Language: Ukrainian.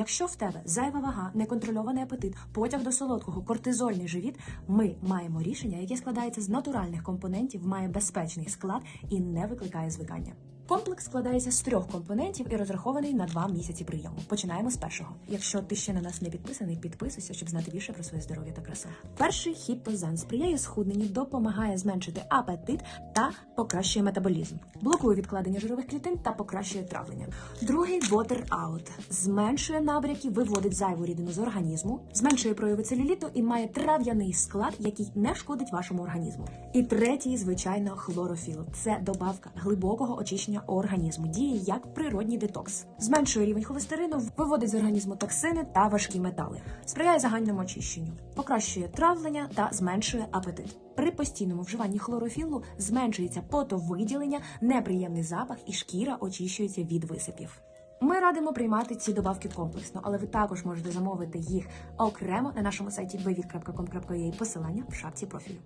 Якщо в тебе зайва вага, неконтрольований апетит, потяг до солодкого, кортизольний живіт, ми маємо рішення, яке складається з натуральних компонентів, має безпечний склад і не викликає звикання. Комплекс складається з трьох компонентів і розрахований на два місяці прийому. Починаємо з першого. Якщо ти ще на нас не підписаний, підписуйся, щоб знати більше про своє здоров'я та красу. Перший хіпозан сприяє схудненню, допомагає зменшити апетит та покращує метаболізм, блокує відкладення жирових клітин та покращує травлення. Другий water out зменшує набряки, виводить зайву рідину з організму, зменшує прояви целюліту і має трав'яний склад, який не шкодить вашому організму. І третій, звичайно, хлорофіл. Це добавка глибокого очищення організму, діє як природній детокс, зменшує рівень холестерину, виводить з організму токсини та важкі метали, сприяє загальному очищенню, покращує травлення та зменшує апетит. При постійному вживанні хлорофілу зменшується потовиділення, неприємний запах і шкіра очищується від висипів. Ми радимо приймати ці добавки комплексно, але ви також можете замовити їх окремо на нашому сайті www.com.ua посилання в шапці профілю.